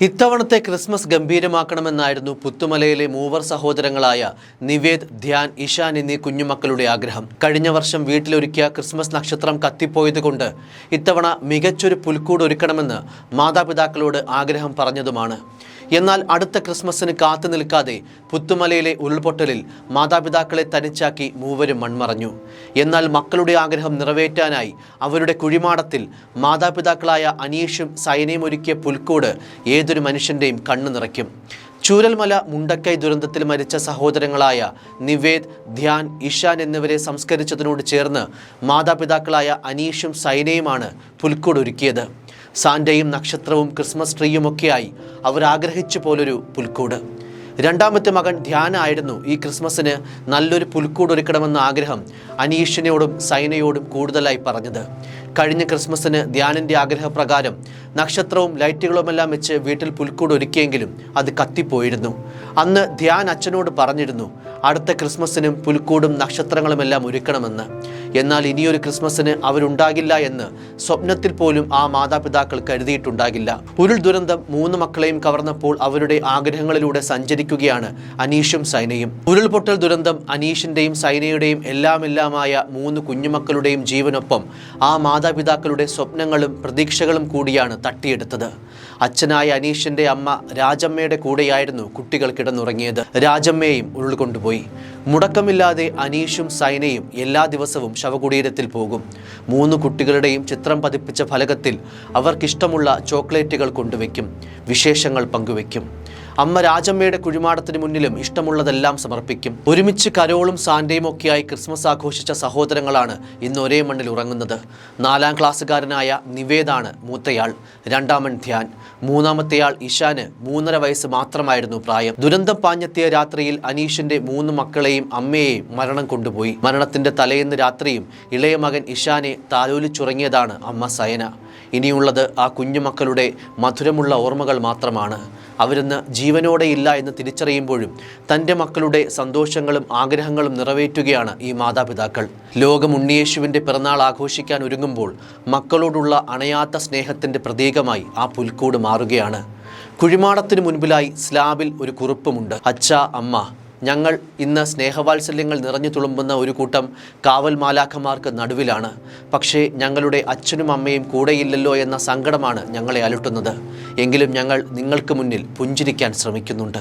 ഇത്തവണത്തെ ക്രിസ്മസ് ഗംഭീരമാക്കണമെന്നായിരുന്നു പുത്തുമലയിലെ മൂവർ സഹോദരങ്ങളായ നിവേദ് ധ്യാൻ ഇഷാൻ എന്നീ കുഞ്ഞുമക്കളുടെ ആഗ്രഹം. കഴിഞ്ഞ വർഷം വീട്ടിലൊരുക്കിയ ക്രിസ്മസ് നക്ഷത്രം കത്തിപ്പോയതുകൊണ്ട് ഇത്തവണ മികച്ചൊരു പുൽക്കൂട് ഒരുക്കണമെന്ന് മാതാപിതാക്കളോട് ആഗ്രഹം പറഞ്ഞതുമാണ്. എന്നാൽ അടുത്ത ക്രിസ്മസിന് കാത്തു നിൽക്കാതെ പുത്തുമലയിലെ ഉരുൾപൊട്ടലിൽ മാതാപിതാക്കളെ തനിച്ചാക്കി മൂവരും മൺമറഞ്ഞു. എന്നാൽ മക്കളുടെ ആഗ്രഹം നിറവേറ്റാനായി അവരുടെ കുഴിമാടത്തിൽ മാതാപിതാക്കളായ അനീഷും സൈനയും ഒരുക്കിയ പുൽക്കൂട് ഏതൊരു മനുഷ്യന്റെയും കണ്ണു നിറയ്ക്കും. ചൂരൽമല മുണ്ടക്കൈ ദുരന്തത്തിൽ മരിച്ച സഹോദരങ്ങളായ നിവേദ് ധ്യാൻ ഇഷാൻ എന്നിവരെ സംസ്കരിച്ചതിനോട് ചേർന്ന് മാതാപിതാക്കളായ അനീഷും സൈനയുമാണ് പുൽക്കൂട് ഒരുക്കിയത്. സാന്റയും നക്ഷത്രവും ക്രിസ്മസ് ട്രീയുമൊക്കെയായി അവർ ആഗ്രഹിച്ചു പോലൊരു പുൽക്കൂട്. രണ്ടാമത്തെ മകൻ ധ്യാനായിരുന്നു. ഈ ക്രിസ്മസിന് നല്ലൊരു പുൽക്കൂട് ഒരുക്കണമെന്ന ആഗ്രഹം അനീഷിനോടും സൈനയോടും കൂടുതലായി പറഞ്ഞത്. കഴിഞ്ഞ ക്രിസ്മസിന് ധ്യാനിന്റെ ആഗ്രഹപ്രകാരം നക്ഷത്രവും ലൈറ്റുകളുമെല്ലാം വെച്ച് വീട്ടിൽ പുൽക്കൂട് ഒരുക്കിയെങ്കിലും അത് കത്തിപ്പോയിരുന്നു. അന്ന് ധ്യാൻ അച്ഛനോട് പറഞ്ഞിരുന്നു അടുത്ത ക്രിസ്മസിനും പുൽക്കൂടും നക്ഷത്രങ്ങളുമെല്ലാം ഒരുക്കണമെന്ന്. എന്നാൽ ഇനിയൊരു ക്രിസ്മസിന് അവരുണ്ടാകില്ല എന്ന് സ്വപ്നത്തിൽ പോലും ആ മാതാപിതാക്കൾ കരുതിയിട്ടുണ്ടാകില്ല. ഉരുൾ ദുരന്തം മൂന്ന് മക്കളെയും കവർന്നപ്പോൾ അവരുടെ ആഗ്രഹങ്ങളിലൂടെ സഞ്ചരിക്കുകയാണ് അനീഷും സൈനയും. ഉരുൾപൊട്ടൽ ദുരന്തം അനീഷിന്റെയും സൈനയുടെയും എല്ലാമെല്ലാമായ മൂന്ന് കുഞ്ഞുമക്കളുടെയും ജീവനൊപ്പം ആ മാതാപിതാക്കളുടെ സ്വപ്നങ്ങളും പ്രതീക്ഷകളും കൂടിയാണ് തട്ടിയെടുത്തത്. അച്ഛനായ അനീഷിന്റെ അമ്മ രാജമ്മയുടെ കൂടെയായിരുന്നു കുട്ടികൾ കിടന്നുറങ്ങിയത്. രാജമ്മയെയും ഉരുൾകൊണ്ടുപോയി മുടക്കമില്ലാതെ അനീഷും സൈനയും എല്ലാ ദിവസവും ശവകുടീരത്തിൽ പോകും. മൂന്ന് കുട്ടികളുടെയും ചിത്രം പതിപ്പിച്ച ഫലകത്തിൽ അവർക്കിഷ്ടമുള്ള ചോക്ലേറ്റുകൾ കൊണ്ടുവയ്ക്കും. വിശേഷങ്ങൾ പങ്കുവയ്ക്കും. അമ്മ രാജമ്മയുടെ കുഴിമാടത്തിന് മുന്നിലും ഇഷ്ടമുള്ളതെല്ലാം സമർപ്പിക്കും. ഒരുമിച്ച് കരോളും സാന്റയും ഒക്കെയായി ക്രിസ്മസ് ആഘോഷിച്ച സഹോദരങ്ങളാണ് ഇന്ന് ഒരേ മണ്ണിൽ ഉറങ്ങുന്നത്. നാലാം ക്ലാസ്സുകാരനായ നിവേദാണ് മൂത്തയാൾ. രണ്ടാമൻ ധ്യാൻ. മൂന്നാമത്തെയാൾ ഇഷാന് മൂന്നര വയസ്സ് മാത്രമായിരുന്നു പ്രായം. ദുരന്തം പാഞ്ഞെത്തിയ രാത്രിയിൽ അനീഷിന്റെ മൂന്ന് മക്കളെയും അമ്മയെയും മരണം കൊണ്ടുപോയി. മരണത്തിന്റെ തലേന്ന് രാത്രിയും ഇളയ മകൻ ഇഷാനെ താലോലിച്ചുറങ്ങിയതാണ് അമ്മ സയന. ഇനിയുള്ളത് ആ കുഞ്ഞുമക്കളുടെ മധുരമുള്ള ഓർമ്മകൾ മാത്രമാണ്. അവരിന്ന് ജീവനോടെ ഇല്ല എന്ന് തിരിച്ചറിയുമ്പോഴും തന്റെ മക്കളുടെ സന്തോഷങ്ങളും ആഗ്രഹങ്ങളും നിറവേറ്റുകയാണ് ഈ മാതാപിതാക്കൾ. ലോകം ഉണ്ണിയേശുവിന്റെ പിറന്നാൾ ആഘോഷിക്കാൻ ഒരുങ്ങുമ്പോൾ മക്കളോടുള്ള അണയാത്ത സ്നേഹത്തിന്റെ പ്രതീകമായി ആ പുൽക്കൂട് മാറുകയാണ്. കുഴിമാടത്തിനു മുൻപിലായി സ്ലാബിൽ ഒരു കുറിപ്പുമുണ്ട്. അച്ഛ അമ്മ ഞങ്ങൾ ഇന്ന് സ്നേഹവാത്സല്യങ്ങൾ നിറഞ്ഞു തുളുമ്പുന്ന ഒരു കൂട്ടം കാവൽ മാലാഖമാർക്ക് നടുവിലാണ്. പക്ഷേ ഞങ്ങളുടെ അച്ഛനും അമ്മയും കൂടെയില്ലല്ലോ എന്ന സങ്കടമാണ് ഞങ്ങളെ അലട്ടുന്നത്. എങ്കിലും ഞങ്ങൾ നിങ്ങൾക്ക് മുന്നിൽ പുഞ്ചിരിക്കാൻ ശ്രമിക്കുന്നുണ്ട്.